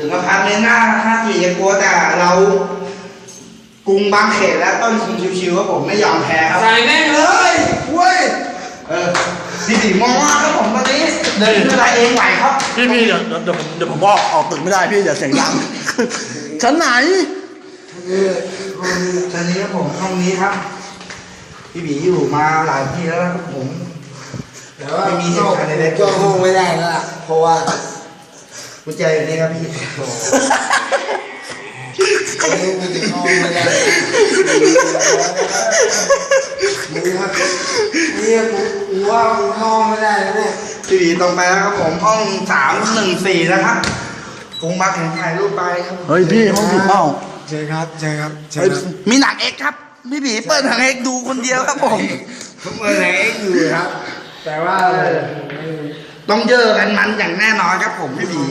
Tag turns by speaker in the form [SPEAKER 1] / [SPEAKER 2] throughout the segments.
[SPEAKER 1] ถึงมาพักเลยหน้าห้าสี่ยังกลัวแต่เรากรุงบางเขตและต้นทุนชิวๆครับผมไม่ยอมแพ้ครับ
[SPEAKER 2] ใส่แม่งเลยเว้ย
[SPEAKER 1] เออพี่สีมองว่าครับผมตอนนี้เดินขึ้นมาเองไหวครับ
[SPEAKER 3] พี่พี่เดี๋ยวเดี๋ยวผมเดี๋ยวผมบอกออกตึกไม่ได้พี่เดี๋ยวเสียงดังชั้นไหน
[SPEAKER 1] คือห้องชั้นนี้ครับผมห้องนี้ครับ พี่บีอยู่มาหลายที่แล้วนะครับผม
[SPEAKER 2] แต่ว่า
[SPEAKER 1] ไม่มีเหตุการณ์ใดๆ
[SPEAKER 2] ก็ห้องไม่ได้แล้วล่ะเพราะว่า
[SPEAKER 1] กุญแจอยู่นี่ครับพี่
[SPEAKER 2] ไอ้ลูกมันจะห้องไม่ได้มึงครับเนี่ยกูกูว่ามึงห้องไม่ได้แล้วเนี่ย
[SPEAKER 1] พี่บีตรงไปแล้วครับผมห้องสามหนึ่งสี่นะครับกรุงบางเขตถ่ายรูปไปครับ
[SPEAKER 3] เฮ้ยพี่ห้องผิดเปล่า
[SPEAKER 2] ใช่ครับใช่ครับใช่
[SPEAKER 3] เฮ้ย
[SPEAKER 2] ครับ
[SPEAKER 1] มีหนังเอ็กซ์ครับพี่บีเปิดหนังเอ็กซ์ดูคนเดียวครับผม
[SPEAKER 2] ทุกเมื่อไหร่อยู่ครับ แต่ว่า
[SPEAKER 1] ต้องเจอกันมันอย่างแน่นอนครับผมพี่บี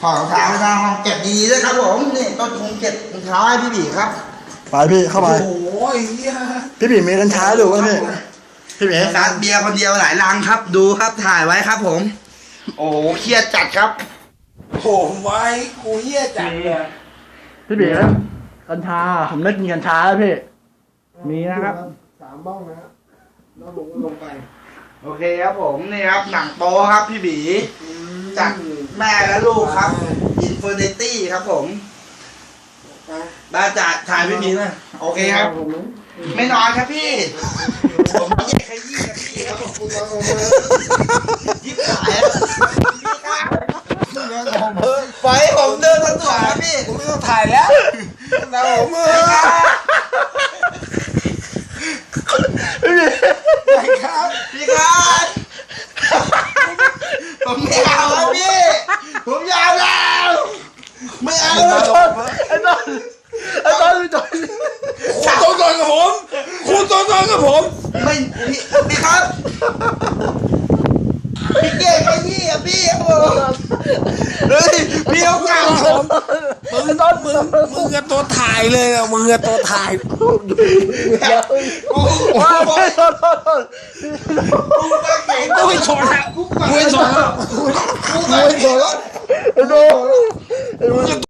[SPEAKER 1] ขอรองเท้าหน้าห้องเก็บดีๆด้วยครับผมนี่ต้นคงเก็บรองเท้าให้พี่บีครับ
[SPEAKER 3] ไปพี่เข้าไป
[SPEAKER 2] โอ้ยเฮีย
[SPEAKER 3] พี่บีมีกัญชาดูป่ะพี่พี่บี
[SPEAKER 1] ซัดเบียร์คนเดียวหลายลังครับ ดูครับถ่ายไว้ครับผม โอ้โหเครียดจัดครับ
[SPEAKER 2] โหไว้กูเฮียจัดเลย
[SPEAKER 3] พี่บีครับกัญชาผมได้กินกัญชาแล้วพี่
[SPEAKER 1] มีนะครับ
[SPEAKER 2] สามบ้องนะครับแล้วผมก็ลงไป
[SPEAKER 1] โอเคครับผมนี่ครับหนังโป๊ครับพี่บีจากแม่และลูกครับ Infinity ครับผม
[SPEAKER 2] ไป
[SPEAKER 1] บ้านจากถ่ายพี่บีนะโอเคครับ
[SPEAKER 2] ผมนะ
[SPEAKER 1] ไม่นอนครับพี่ ผมไม่อยากขยี้กับพี่ครับผม
[SPEAKER 2] คุณนอนลงมา
[SPEAKER 1] ยิบสายอะพี่ครับปล่อยให้ผมเดินสะดวกครับพี่
[SPEAKER 2] ผมไม่ต้องถ่ายแล้วแล้วผมเออไปครับ
[SPEAKER 1] พี่ครับผมไม่เอาครับ พี่ผมยอมแล้ว ไม่เอาแล้ว
[SPEAKER 3] ไอ้ต้นไอ้ต้นพี่ต้น
[SPEAKER 2] คุณต้องนกับผม คุณต้องนกับผม
[SPEAKER 1] ไม่พี่พี่ครับพี่เก่งขยี้อะพี่โอ้เฮ้ยพี่เอากลับผม
[SPEAKER 2] มึงมึงมึงกับตัวถ่ายเลยอะมึงกับตัวถ่าย
[SPEAKER 1] กูกู
[SPEAKER 3] ว้าว
[SPEAKER 1] บอก
[SPEAKER 3] ไม่โทษโทษโทษ
[SPEAKER 1] กูก็เก่ง
[SPEAKER 2] กูไม่สนแล้วกูไม่สนแล้วกูไม่สนแล้ว
[SPEAKER 3] ไอ้โดไอ้โด